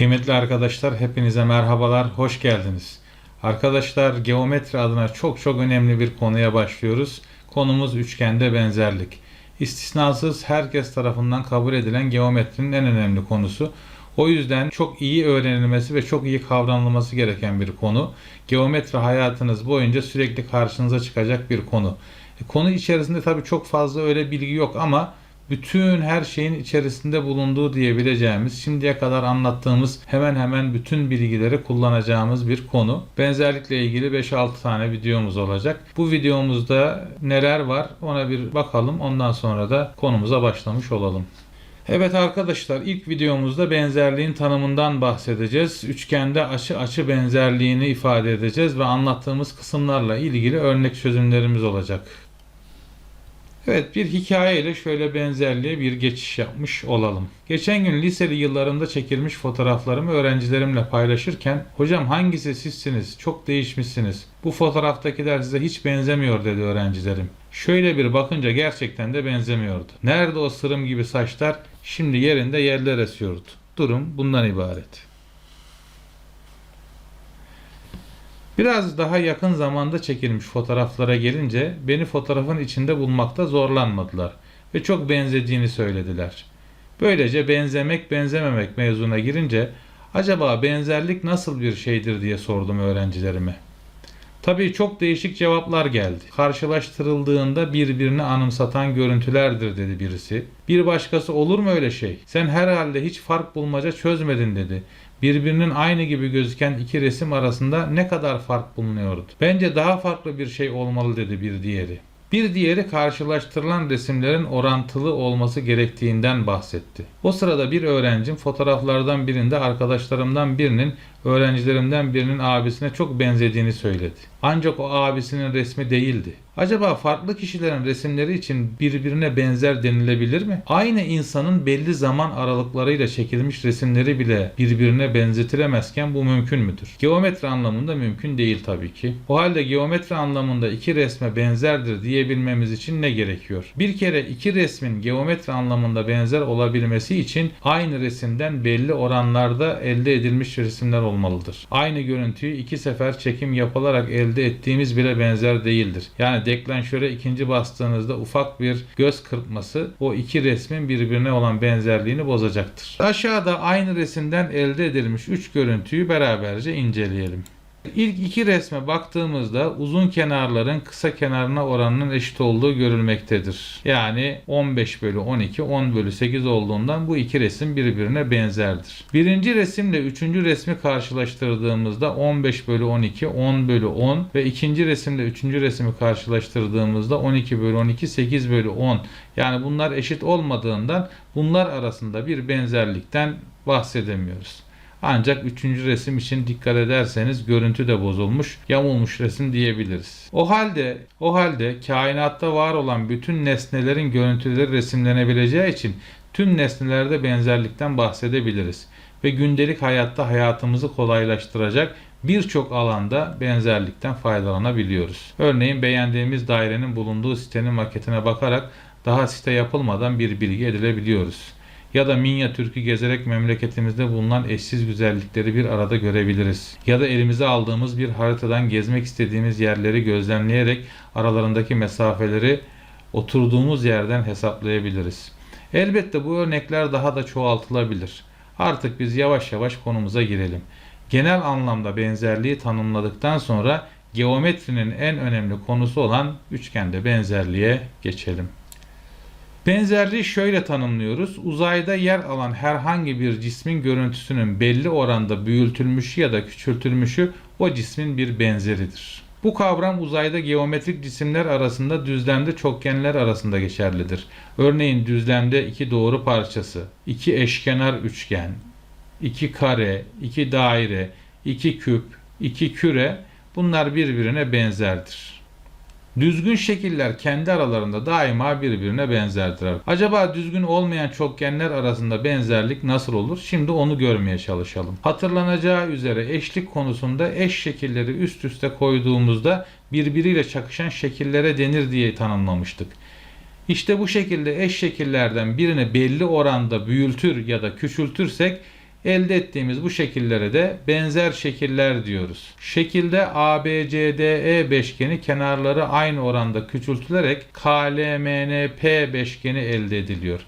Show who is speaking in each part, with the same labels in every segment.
Speaker 1: Kıymetli arkadaşlar hepinize merhabalar, hoş geldiniz. Arkadaşlar geometri adına çok çok önemli bir konuya başlıyoruz. Konumuz üçgende benzerlik. İstisnasız herkes tarafından kabul edilen geometrinin en önemli konusu. O yüzden çok iyi öğrenilmesi ve çok iyi kavranılması gereken bir konu. Geometri hayatınız boyunca sürekli karşınıza çıkacak bir konu. E, konu içerisinde tabii çok fazla öyle bilgi yok ama bütün her şeyin içerisinde bulunduğu diyebileceğimiz, şimdiye kadar anlattığımız hemen hemen bütün bilgileri kullanacağımız bir konu. Benzerlikle ilgili 5-6 tane videomuz olacak. Bu videomuzda neler var ona bir bakalım. Ondan sonra da konumuza başlamış olalım. Evet arkadaşlar ilk videomuzda benzerliğin tanımından bahsedeceğiz. Üçgende açı açı benzerliğini ifade edeceğiz ve anlattığımız kısımlarla ilgili örnek çözümlerimiz olacak. Evet bir hikayeyle şöyle benzerliğe bir geçiş yapmış olalım. Geçen gün liseli yıllarımda çekilmiş fotoğraflarımı öğrencilerimle paylaşırken hocam hangisi sizsiniz çok değişmişsiniz bu fotoğraftakiler size hiç benzemiyor dedi öğrencilerim. Şöyle bir bakınca gerçekten de benzemiyordu. Nerede o sırım gibi saçlar şimdi yerinde yerler esiyordu. Durum bundan ibaret. Biraz daha yakın zamanda çekilmiş fotoğraflara gelince beni fotoğrafın içinde bulmakta zorlanmadılar ve çok benzediğini söylediler. Böylece benzemek benzememek mevzuna girince acaba benzerlik nasıl bir şeydir diye sordum öğrencilerime. Tabii çok değişik cevaplar geldi. Karşılaştırıldığında birbirini anımsatan görüntülerdir dedi birisi. Bir başkası olur mu öyle şey? Sen herhalde hiç fark bulmaca çözmedin dedi. Birbirinin aynı gibi gözüken iki resim arasında ne kadar fark bulunuyordu? Bence daha farklı bir şey olmalı dedi bir diğeri. Bir diğeri karşılaştırılan resimlerin orantılı olması gerektiğinden bahsetti. O sırada bir öğrencim fotoğraflardan birinde arkadaşlarımdan birinin öğrencilerimden birinin abisine çok benzediğini söyledi. Ancak o abisinin resmi değildi. Acaba farklı kişilerin resimleri için birbirine benzer denilebilir mi? Aynı insanın belli zaman aralıklarıyla çekilmiş resimleri bile birbirine benzetilemezken bu mümkün müdür? Geometri anlamında mümkün değil tabii ki. O halde geometri anlamında iki resme benzerdir diyebilmemiz için ne gerekiyor? Bir kere iki resmin geometri anlamında benzer olabilmesi için aynı resimden belli oranlarda elde edilmiş resimler olmalıdır. Aynı görüntüyü iki sefer çekim yapılarak elde ettiğimiz bile benzer değildir. Yani deklanşöre ikinci bastığınızda ufak bir göz kırpması o iki resmin birbirine olan benzerliğini bozacaktır. Aşağıda aynı resimden elde edilmiş üç görüntüyü beraberce inceleyelim. İlk iki resme baktığımızda uzun kenarların kısa kenarına oranının eşit olduğu görülmektedir. Yani 15 bölü 12, 10 bölü 8 olduğundan bu iki resim birbirine benzerdir. Birinci resimle üçüncü resmi karşılaştırdığımızda 15 bölü 12, 10 bölü 10 ve ikinci resimle üçüncü resmi karşılaştırdığımızda 12 bölü 12, 8 bölü 10. Yani bunlar eşit olmadığından bunlar arasında bir benzerlikten bahsedemiyoruz. Ancak üçüncü resim için dikkat ederseniz görüntü de bozulmuş, yamulmuş resim diyebiliriz. O halde, o halde kainatta var olan bütün nesnelerin görüntüleri resimlenebileceği için tüm nesnelerde benzerlikten bahsedebiliriz ve gündelik hayatta hayatımızı kolaylaştıracak birçok alanda benzerlikten faydalanabiliyoruz. Örneğin beğendiğimiz dairenin bulunduğu sitenin maketine bakarak daha site yapılmadan bir bilgi edinebiliyoruz ya da minyatürkü gezerek memleketimizde bulunan eşsiz güzellikleri bir arada görebiliriz. Ya da elimize aldığımız bir haritadan gezmek istediğimiz yerleri gözlemleyerek aralarındaki mesafeleri oturduğumuz yerden hesaplayabiliriz. Elbette bu örnekler daha da çoğaltılabilir. Artık biz yavaş yavaş konumuza girelim. Genel anlamda benzerliği tanımladıktan sonra geometrinin en önemli konusu olan üçgende benzerliğe geçelim. Benzerliği şöyle tanımlıyoruz. Uzayda yer alan herhangi bir cismin görüntüsünün belli oranda büyütülmüşü ya da küçültülmüşü o cismin bir benzeridir. Bu kavram uzayda geometrik cisimler arasında düzlemde çokgenler arasında geçerlidir. Örneğin düzlemde iki doğru parçası, iki eşkenar üçgen, iki kare, iki daire, iki küp, iki küre bunlar birbirine benzerdir. Düzgün şekiller kendi aralarında daima birbirine benzerdir. Acaba düzgün olmayan çokgenler arasında benzerlik nasıl olur? Şimdi onu görmeye çalışalım. Hatırlanacağı üzere eşlik konusunda eş şekilleri üst üste koyduğumuzda birbiriyle çakışan şekillere denir diye tanımlamıştık. İşte bu şekilde eş şekillerden birini belli oranda büyültür ya da küçültürsek Elde ettiğimiz bu şekillere de benzer şekiller diyoruz. Şekilde ABCDE beşgeni kenarları aynı oranda küçültülerek KLMNP beşgeni elde ediliyor.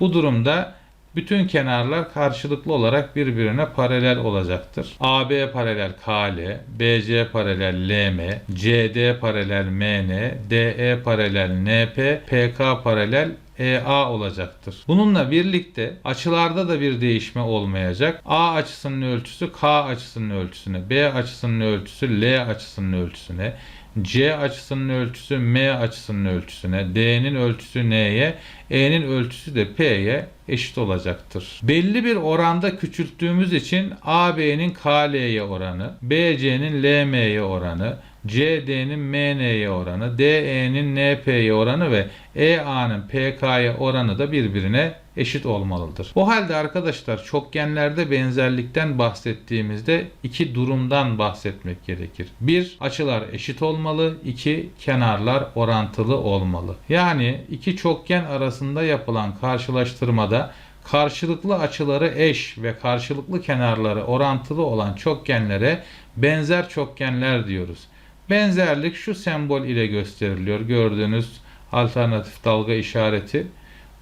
Speaker 1: Bu durumda bütün kenarlar karşılıklı olarak birbirine paralel olacaktır. AB paralel KL, BC paralel LM, CD paralel MN, DE paralel NP, PK paralel EA olacaktır. Bununla birlikte açılarda da bir değişme olmayacak. A açısının ölçüsü K açısının ölçüsüne, B açısının ölçüsü L açısının ölçüsüne, C açısının ölçüsü M açısının ölçüsüne, D'nin ölçüsü N'ye, E'nin ölçüsü de P'ye eşit olacaktır. Belli bir oranda küçülttüğümüz için AB'nin KL'ye oranı, BC'nin LM'ye oranı, CD'nin MN'ye oranı, DE'nin NP'ye oranı ve EA'nın PK'ya oranı da birbirine eşit olmalıdır. O halde arkadaşlar çokgenlerde benzerlikten bahsettiğimizde iki durumdan bahsetmek gerekir. Bir, açılar eşit olmalı. iki kenarlar orantılı olmalı. Yani iki çokgen arasında yapılan karşılaştırmada karşılıklı açıları eş ve karşılıklı kenarları orantılı olan çokgenlere benzer çokgenler diyoruz. Benzerlik şu sembol ile gösteriliyor. Gördüğünüz alternatif dalga işareti.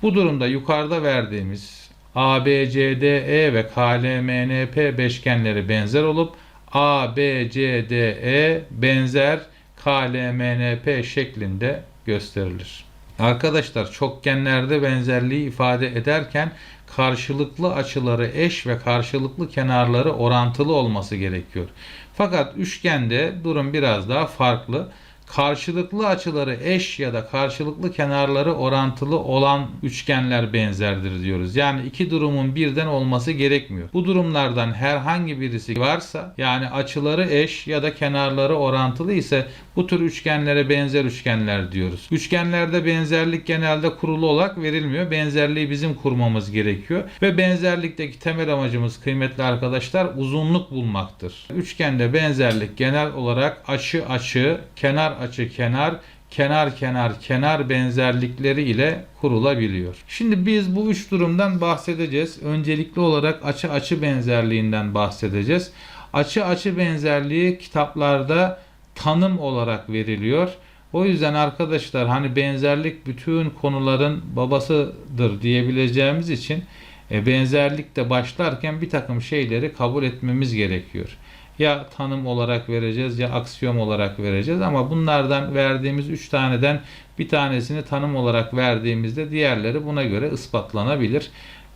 Speaker 1: Bu durumda yukarıda verdiğimiz ABCDE ve KLMNP beşgenleri benzer olup ABCDE benzer KLMNP şeklinde gösterilir. Arkadaşlar çokgenlerde benzerliği ifade ederken karşılıklı açıları eş ve karşılıklı kenarları orantılı olması gerekiyor. Fakat üçgende durum biraz daha farklı. Karşılıklı açıları eş ya da karşılıklı kenarları orantılı olan üçgenler benzerdir diyoruz. Yani iki durumun birden olması gerekmiyor. Bu durumlardan herhangi birisi varsa yani açıları eş ya da kenarları orantılı ise bu tür üçgenlere benzer üçgenler diyoruz. Üçgenlerde benzerlik genelde kurulu olarak verilmiyor. Benzerliği bizim kurmamız gerekiyor. Ve benzerlikteki temel amacımız kıymetli arkadaşlar uzunluk bulmaktır. Üçgende benzerlik genel olarak açı açı, kenar açı kenar, kenar kenar kenar benzerlikleri ile kurulabiliyor. Şimdi biz bu üç durumdan bahsedeceğiz. Öncelikli olarak açı açı benzerliğinden bahsedeceğiz. Açı açı benzerliği kitaplarda tanım olarak veriliyor. O yüzden arkadaşlar hani benzerlik bütün konuların babasıdır diyebileceğimiz için e, benzerlikte başlarken bir takım şeyleri kabul etmemiz gerekiyor. Ya tanım olarak vereceğiz ya aksiyom olarak vereceğiz ama bunlardan verdiğimiz 3 taneden bir tanesini tanım olarak verdiğimizde diğerleri buna göre ispatlanabilir.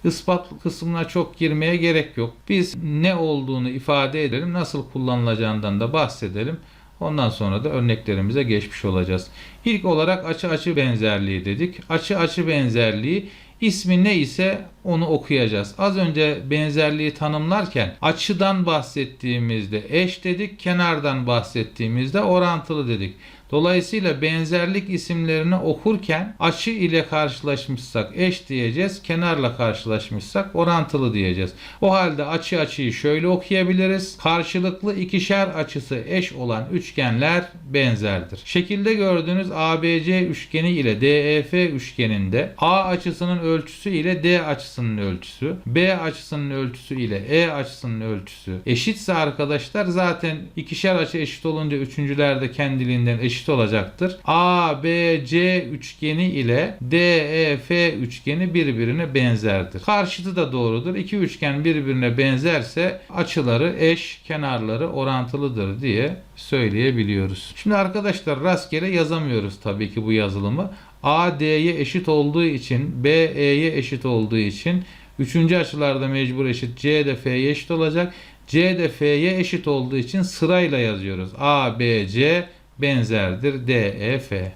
Speaker 1: Ispat kısmına çok girmeye gerek yok. Biz ne olduğunu ifade edelim, nasıl kullanılacağından da bahsedelim. Ondan sonra da örneklerimize geçmiş olacağız. İlk olarak açı açı benzerliği dedik. Açı açı benzerliği ismi ne ise onu okuyacağız. Az önce benzerliği tanımlarken açıdan bahsettiğimizde eş dedik, kenardan bahsettiğimizde orantılı dedik. Dolayısıyla benzerlik isimlerini okurken açı ile karşılaşmışsak eş diyeceğiz, kenarla karşılaşmışsak orantılı diyeceğiz. O halde açı açıyı şöyle okuyabiliriz. Karşılıklı ikişer açısı eş olan üçgenler benzerdir. Şekilde gördüğünüz ABC üçgeni ile DEF üçgeninde A açısının ölçüsü ile D açısının ölçüsü, B açısının ölçüsü ile E açısının ölçüsü eşitse arkadaşlar zaten ikişer açı eşit olunca üçüncüler de kendiliğinden eşit olacaktır. ABC üçgeni ile DEF üçgeni birbirine benzerdir. Karşıtı da doğrudur. İki üçgen birbirine benzerse açıları eş, kenarları orantılıdır diye söyleyebiliyoruz. Şimdi arkadaşlar rastgele yazamıyoruz tabii ki bu yazılımı. A D'ye eşit olduğu için, B E'ye eşit olduğu için üçüncü açılarda mecbur eşit. C de F'ye eşit olacak. C de F'ye eşit olduğu için sırayla yazıyoruz. A, B, C benzerdir. D, E, F.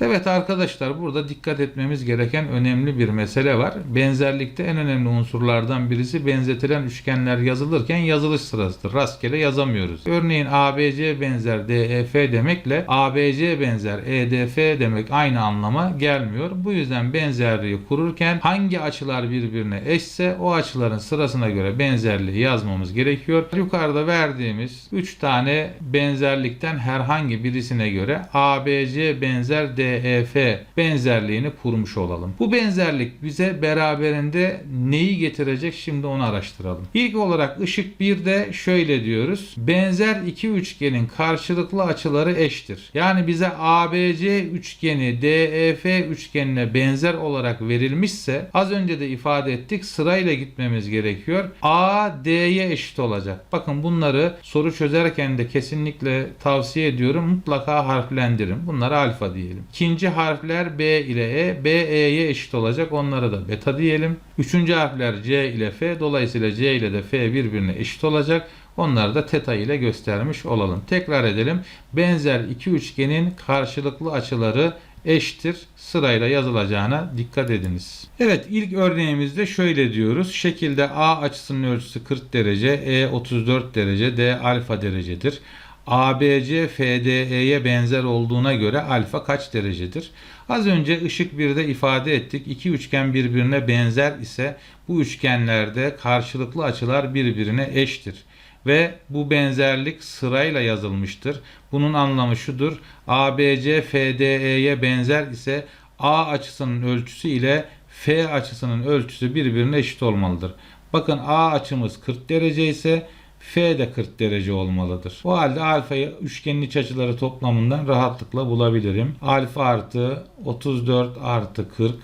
Speaker 1: Evet arkadaşlar burada dikkat etmemiz gereken önemli bir mesele var. Benzerlikte en önemli unsurlardan birisi benzetilen üçgenler yazılırken yazılış sırasıdır. Rastgele yazamıyoruz. Örneğin ABC benzer DEF demekle ABC benzer EDF demek aynı anlama gelmiyor. Bu yüzden benzerliği kururken hangi açılar birbirine eşse o açıların sırasına göre benzerliği yazmamız gerekiyor. Yukarıda verdiğimiz 3 tane benzerlikten herhangi birisine göre ABC benzer DEF DEF benzerliğini kurmuş olalım. Bu benzerlik bize beraberinde neyi getirecek şimdi onu araştıralım. İlk olarak ışık 1'de şöyle diyoruz. Benzer iki üçgenin karşılıklı açıları eştir. Yani bize ABC üçgeni DEF üçgenine benzer olarak verilmişse az önce de ifade ettik sırayla gitmemiz gerekiyor. A D'ye eşit olacak. Bakın bunları soru çözerken de kesinlikle tavsiye ediyorum. Mutlaka harflendirin. Bunlara alfa diyelim. İkinci harfler B ile E. B E'ye eşit olacak. Onlara da beta diyelim. Üçüncü harfler C ile F. Dolayısıyla C ile de F birbirine eşit olacak. Onları da teta ile göstermiş olalım. Tekrar edelim. Benzer iki üçgenin karşılıklı açıları eşittir. Sırayla yazılacağına dikkat ediniz. Evet ilk örneğimizde şöyle diyoruz. Şekilde A açısının ölçüsü 40 derece, E 34 derece, D alfa derecedir. ABC FDE'ye benzer olduğuna göre alfa kaç derecedir? Az önce ışık 1'de ifade ettik. İki üçgen birbirine benzer ise bu üçgenlerde karşılıklı açılar birbirine eştir ve bu benzerlik sırayla yazılmıştır. Bunun anlamı şudur. ABC FDE'ye benzer ise A açısının ölçüsü ile F açısının ölçüsü birbirine eşit olmalıdır. Bakın A açımız 40 derece ise F de 40 derece olmalıdır. O halde alfayı üçgenin iç açıları toplamından rahatlıkla bulabilirim. Alfa artı 34 artı 40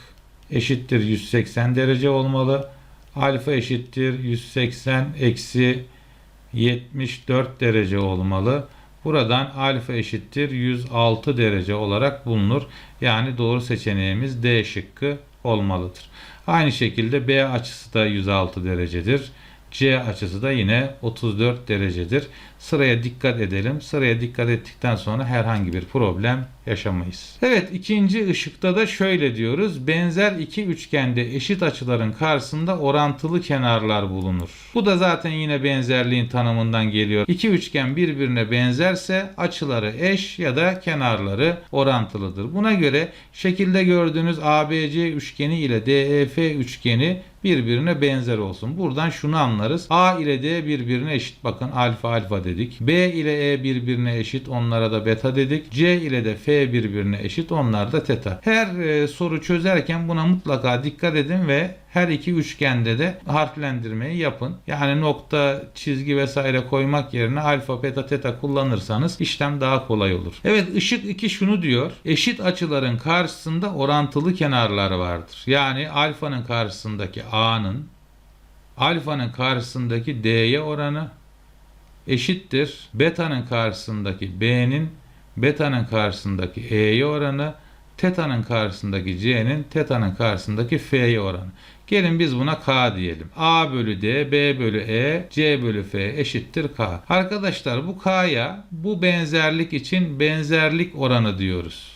Speaker 1: eşittir 180 derece olmalı. Alfa eşittir 180 eksi 74 derece olmalı. Buradan alfa eşittir 106 derece olarak bulunur. Yani doğru seçeneğimiz D şıkkı olmalıdır. Aynı şekilde B açısı da 106 derecedir. C açısı da yine 34 derecedir. Sıraya dikkat edelim. Sıraya dikkat ettikten sonra herhangi bir problem yaşamayız. Evet ikinci ışıkta da şöyle diyoruz. Benzer iki üçgende eşit açıların karşısında orantılı kenarlar bulunur. Bu da zaten yine benzerliğin tanımından geliyor. İki üçgen birbirine benzerse açıları eş ya da kenarları orantılıdır. Buna göre şekilde gördüğünüz ABC üçgeni ile DEF üçgeni birbirine benzer olsun. Buradan şunu anlarız. A ile D birbirine eşit. Bakın alfa alfa dedik. B ile E birbirine eşit. Onlara da beta dedik. C ile de F birbirine eşit. Onlar da teta. Her e, soru çözerken buna mutlaka dikkat edin ve her iki üçgende de harflendirmeyi yapın. Yani nokta, çizgi vesaire koymak yerine alfa, beta, teta kullanırsanız işlem daha kolay olur. Evet ışık 2 şunu diyor. Eşit açıların karşısında orantılı kenarlar vardır. Yani alfanın karşısındaki A'nın alfanın karşısındaki D'ye oranı eşittir. Beta'nın karşısındaki B'nin beta'nın karşısındaki E'ye oranı teta'nın karşısındaki C'nin teta'nın karşısındaki F'ye oranı. Gelin biz buna K diyelim. A bölü D, B bölü E, C bölü F eşittir K. Arkadaşlar bu K'ya bu benzerlik için benzerlik oranı diyoruz.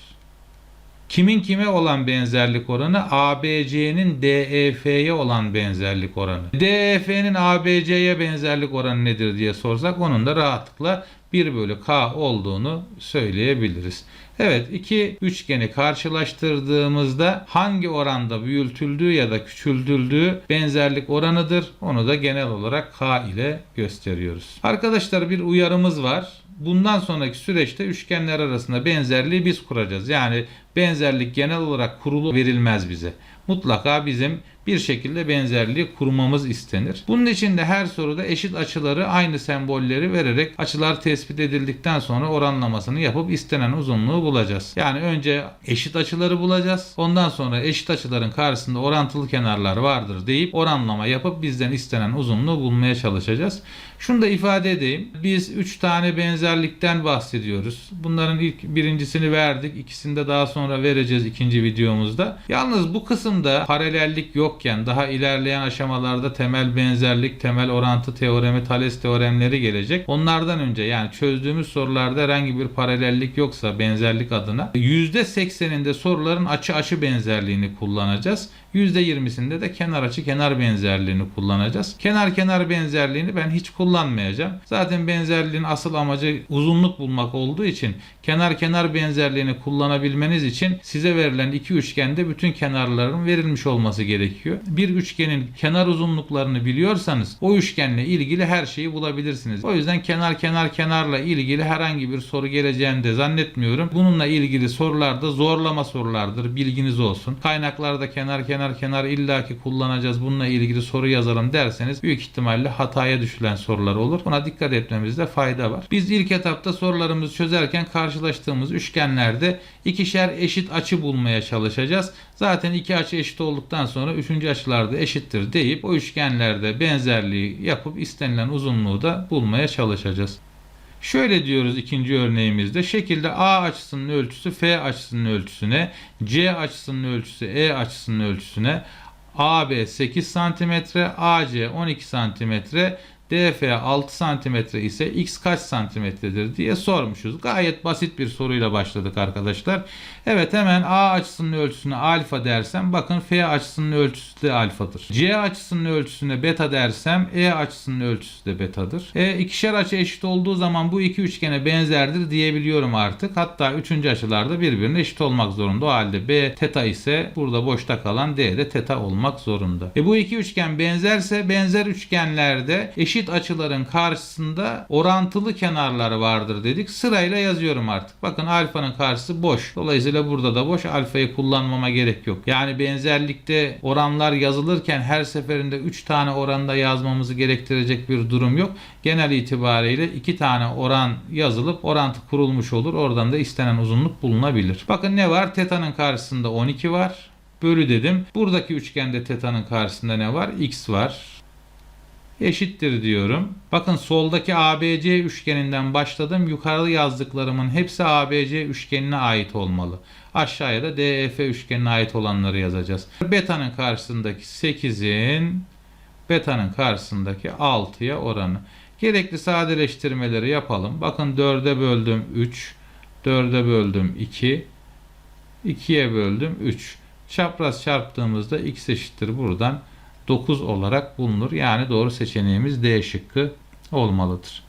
Speaker 1: Kimin kime olan benzerlik oranı? ABC'nin DEF'ye olan benzerlik oranı. DEF'nin ABC'ye benzerlik oranı nedir diye sorsak onun da rahatlıkla 1 bölü K olduğunu söyleyebiliriz. Evet iki üçgeni karşılaştırdığımızda hangi oranda büyütüldüğü ya da küçültüldüğü benzerlik oranıdır. Onu da genel olarak K ile gösteriyoruz. Arkadaşlar bir uyarımız var. Bundan sonraki süreçte üçgenler arasında benzerliği biz kuracağız. Yani benzerlik genel olarak kurulu verilmez bize. Mutlaka bizim bir şekilde benzerliği kurmamız istenir. Bunun için de her soruda eşit açıları aynı sembolleri vererek açılar tespit edildikten sonra oranlamasını yapıp istenen uzunluğu bulacağız. Yani önce eşit açıları bulacağız. Ondan sonra eşit açıların karşısında orantılı kenarlar vardır deyip oranlama yapıp bizden istenen uzunluğu bulmaya çalışacağız. Şunu da ifade edeyim. Biz 3 tane benzerlikten bahsediyoruz. Bunların ilk birincisini verdik. İkisini de daha sonra vereceğiz ikinci videomuzda. Yalnız bu kısımda paralellik yokken daha ilerleyen aşamalarda temel benzerlik, temel orantı teoremi, Thales teoremleri gelecek. Onlardan önce yani çözdüğümüz sorularda herhangi bir paralellik yoksa benzerlik adına %80'inde soruların açı açı benzerliğini kullanacağız. %20'sinde de kenar açı kenar benzerliğini kullanacağız. Kenar kenar benzerliğini ben hiç kullanmayacağım. Zaten benzerliğin asıl amacı uzunluk bulmak olduğu için kenar kenar benzerliğini kullanabilmeniz için size verilen iki üçgende bütün kenarların verilmiş olması gerekiyor. Bir üçgenin kenar uzunluklarını biliyorsanız o üçgenle ilgili her şeyi bulabilirsiniz. O yüzden kenar kenar kenarla ilgili herhangi bir soru geleceğini de zannetmiyorum. Bununla ilgili sorularda zorlama sorulardır. Bilginiz olsun. Kaynaklarda kenar kenar kenar illaki kullanacağız. Bununla ilgili soru yazalım derseniz büyük ihtimalle hataya düşülen sorular olur. Buna dikkat etmemizde fayda var. Biz ilk etapta sorularımızı çözerken karşılaştığımız üçgenlerde ikişer eşit açı bulmaya çalışacağız. Zaten iki açı eşit olduktan sonra üçüncü açılarda eşittir deyip o üçgenlerde benzerliği yapıp istenilen uzunluğu da bulmaya çalışacağız. Şöyle diyoruz ikinci örneğimizde. Şekilde A açısının ölçüsü F açısının ölçüsüne, C açısının ölçüsü E açısının ölçüsüne, AB 8 cm, AC 12 cm, DF 6 cm ise X kaç santimetredir diye sormuşuz. Gayet basit bir soruyla başladık arkadaşlar. Evet hemen A açısının ölçüsüne alfa dersem bakın F açısının ölçüsü de alfadır. C açısının ölçüsüne beta dersem E açısının ölçüsü de betadır. E ikişer açı eşit olduğu zaman bu iki üçgene benzerdir diyebiliyorum artık. Hatta üçüncü açılarda birbirine eşit olmak zorunda. O halde B teta ise burada boşta kalan D de teta olmak zorunda. E bu iki üçgen benzerse benzer üçgenlerde eşit açıların karşısında orantılı kenarları vardır dedik. Sırayla yazıyorum artık. Bakın alfanın karşısı boş. Dolayısıyla burada da boş. Alfayı kullanmama gerek yok. Yani benzerlikte oranlar yazılırken her seferinde 3 tane oranda yazmamızı gerektirecek bir durum yok. Genel itibariyle 2 tane oran yazılıp orantı kurulmuş olur. Oradan da istenen uzunluk bulunabilir. Bakın ne var? Teta'nın karşısında 12 var. Bölü dedim. Buradaki üçgende teta'nın karşısında ne var? X var eşittir diyorum. Bakın soldaki ABC üçgeninden başladım. Yukarıda yazdıklarımın hepsi ABC üçgenine ait olmalı. Aşağıya da DEF üçgenine ait olanları yazacağız. Beta'nın karşısındaki 8'in beta'nın karşısındaki 6'ya oranı. Gerekli sadeleştirmeleri yapalım. Bakın 4'e böldüm 3, 4'e böldüm 2, 2'ye böldüm 3. Çapraz çarptığımızda x eşittir buradan 9 olarak bulunur. Yani doğru seçeneğimiz D şıkkı olmalıdır.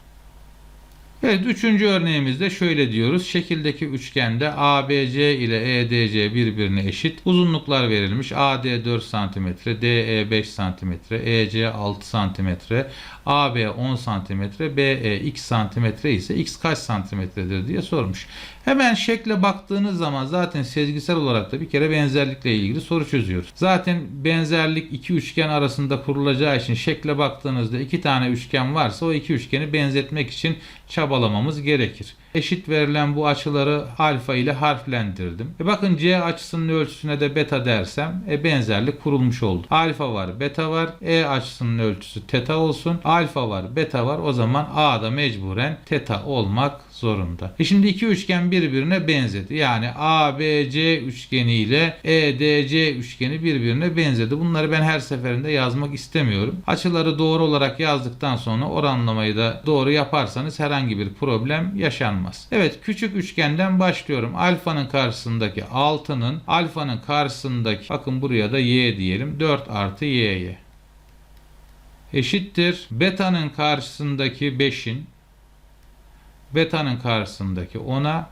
Speaker 1: Evet üçüncü örneğimizde şöyle diyoruz. Şekildeki üçgende ABC ile EDC birbirine eşit. Uzunluklar verilmiş. AD 4 cm, DE 5 cm, EC 6 cm, AB 10 cm, BE 2 cm ise X kaç santimetredir diye sormuş. Hemen şekle baktığınız zaman zaten sezgisel olarak da bir kere benzerlikle ilgili soru çözüyoruz. Zaten benzerlik iki üçgen arasında kurulacağı için şekle baktığınızda iki tane üçgen varsa o iki üçgeni benzetmek için çabalamamız gerekir. Eşit verilen bu açıları alfa ile harflendirdim. E bakın C açısının ölçüsüne de beta dersem e benzerlik kurulmuş oldu. Alfa var, beta var. E açısının ölçüsü teta olsun. Alfa var, beta var. O zaman A da mecburen teta olmak zorunda. E şimdi iki üçgen birbirine benzedi. Yani ABC üçgeni ile EDC üçgeni birbirine benzedi. Bunları ben her seferinde yazmak istemiyorum. Açıları doğru olarak yazdıktan sonra oranlamayı da doğru yaparsanız herhangi bir problem yaşanmaz. Evet küçük üçgenden başlıyorum. Alfanın karşısındaki 6'nın alfanın karşısındaki bakın buraya da y diyelim. 4 artı y'ye eşittir. Beta'nın karşısındaki 5'in beta'nın karşısındaki 10'a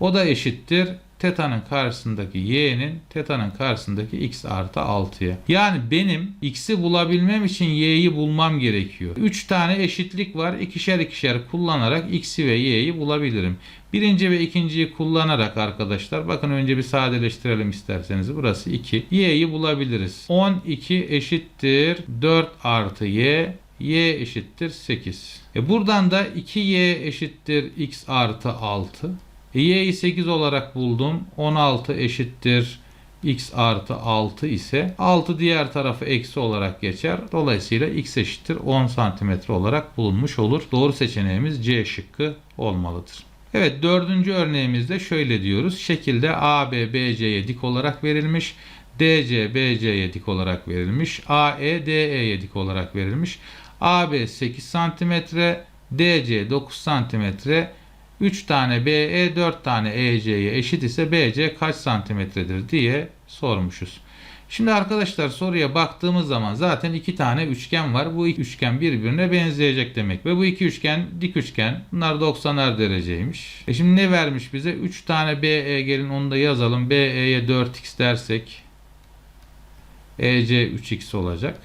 Speaker 1: o da eşittir teta'nın karşısındaki y'nin teta'nın karşısındaki x artı 6'ya. Yani benim x'i bulabilmem için y'yi bulmam gerekiyor. 3 tane eşitlik var. İkişer ikişer kullanarak x'i ve y'yi bulabilirim. Birinci ve ikinciyi kullanarak arkadaşlar bakın önce bir sadeleştirelim isterseniz. Burası 2. y'yi bulabiliriz. 12 eşittir 4 artı y y eşittir 8. E buradan da 2y eşittir x artı 6. E y'yi 8 olarak buldum. 16 eşittir x artı 6 ise 6 diğer tarafı eksi olarak geçer. Dolayısıyla x eşittir 10 santimetre olarak bulunmuş olur. Doğru seçeneğimiz C şıkkı olmalıdır. Evet dördüncü örneğimizde şöyle diyoruz. Şekilde AB BC'ye dik olarak verilmiş. DC BC'ye dik olarak verilmiş. AE DE'ye dik olarak verilmiş. AB 8 cm, DC 9 cm, 3 tane BE 4 tane EC'ye eşit ise BC kaç santimetredir diye sormuşuz. Şimdi arkadaşlar soruya baktığımız zaman zaten iki tane üçgen var. Bu iki üçgen birbirine benzeyecek demek. Ve bu iki üçgen dik üçgen. Bunlar 90'ar dereceymiş. E şimdi ne vermiş bize? 3 tane BE gelin onu da yazalım. BE'ye 4x dersek EC 3x olacak.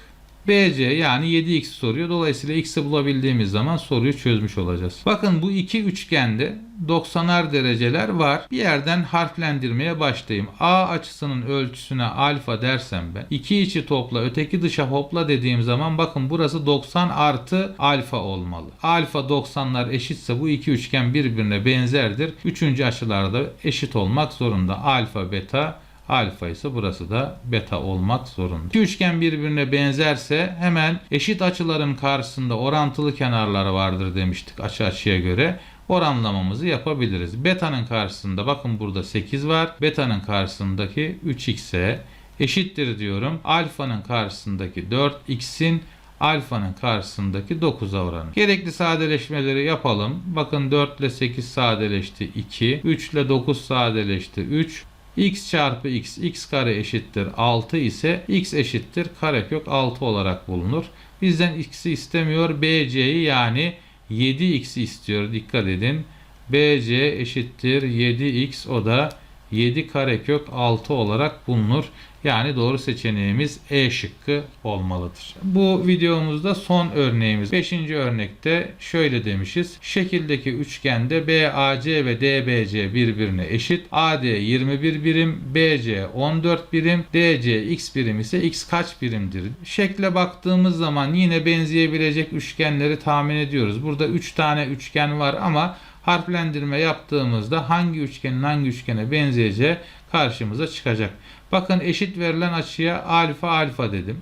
Speaker 1: BC yani 7x soruyor. Dolayısıyla x'i bulabildiğimiz zaman soruyu çözmüş olacağız. Bakın bu iki üçgende 90'ar dereceler var. Bir yerden harflendirmeye başlayayım. A açısının ölçüsüne alfa dersem ben. iki içi topla öteki dışa hopla dediğim zaman bakın burası 90 artı alfa olmalı. Alfa 90'lar eşitse bu iki üçgen birbirine benzerdir. Üçüncü açılarda eşit olmak zorunda. Alfa beta Alfa ise burası da beta olmak zorunda. İki üçgen birbirine benzerse hemen eşit açıların karşısında orantılı kenarları vardır demiştik açı açıya göre. Oranlamamızı yapabiliriz. Beta'nın karşısında bakın burada 8 var. Beta'nın karşısındaki 3x'e eşittir diyorum. Alfa'nın karşısındaki 4x'in alfanın karşısındaki 9'a oranı. Gerekli sadeleşmeleri yapalım. Bakın 4 ile 8 sadeleşti 2. 3 ile 9 sadeleşti 3 x çarpı x x kare eşittir 6 ise x eşittir karekök 6 olarak bulunur. Bizden x'i istemiyor. BC'yi yani 7x'i istiyor. Dikkat edin. BC eşittir 7x o da 7 karekök 6 olarak bulunur. Yani doğru seçeneğimiz E şıkkı olmalıdır. Bu videomuzda son örneğimiz. 5. örnekte şöyle demişiz. Şekildeki üçgende BAC ve DBC birbirine eşit. AD 21 birim, BC 14 birim, DC x birim ise x kaç birimdir? Şekle baktığımız zaman yine benzeyebilecek üçgenleri tahmin ediyoruz. Burada 3 tane üçgen var ama harflendirme yaptığımızda hangi üçgenin hangi üçgene benzeyeceği karşımıza çıkacak. Bakın eşit verilen açıya alfa alfa dedim.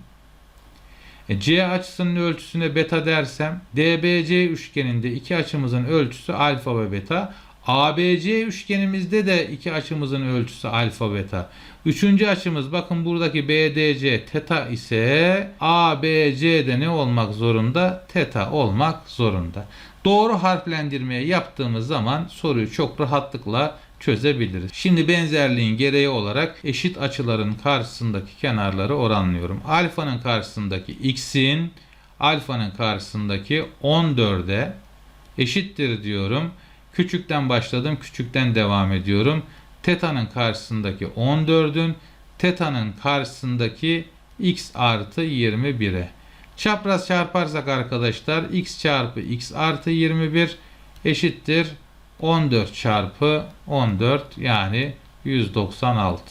Speaker 1: E, C açısının ölçüsüne beta dersem DBC üçgeninde iki açımızın ölçüsü alfa ve beta. ABC üçgenimizde de iki açımızın ölçüsü alfa beta. Üçüncü açımız bakın buradaki BDC teta ise ABC de ne olmak zorunda? Teta olmak zorunda. Doğru harflendirmeyi yaptığımız zaman soruyu çok rahatlıkla çözebiliriz. Şimdi benzerliğin gereği olarak eşit açıların karşısındaki kenarları oranlıyorum. Alfanın karşısındaki x'in alfanın karşısındaki 14'e eşittir diyorum. Küçükten başladım, küçükten devam ediyorum. Teta'nın karşısındaki 14'ün teta'nın karşısındaki x artı 21'e. Çapraz çarparsak arkadaşlar x çarpı x artı 21 eşittir 14 çarpı 14 yani 196.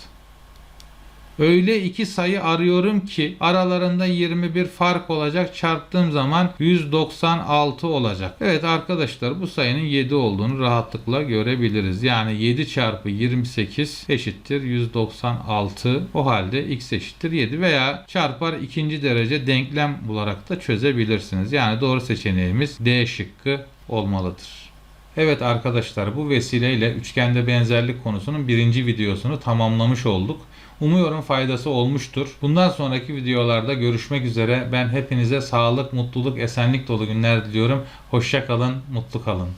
Speaker 1: Öyle iki sayı arıyorum ki aralarında 21 fark olacak. Çarptığım zaman 196 olacak. Evet arkadaşlar bu sayının 7 olduğunu rahatlıkla görebiliriz. Yani 7 çarpı 28 eşittir 196. O halde x eşittir 7 veya çarpar ikinci derece denklem bularak da çözebilirsiniz. Yani doğru seçeneğimiz D şıkkı olmalıdır. Evet arkadaşlar bu vesileyle üçgende benzerlik konusunun birinci videosunu tamamlamış olduk. Umuyorum faydası olmuştur. Bundan sonraki videolarda görüşmek üzere. Ben hepinize sağlık, mutluluk, esenlik dolu günler diliyorum. Hoşça kalın, mutlu kalın.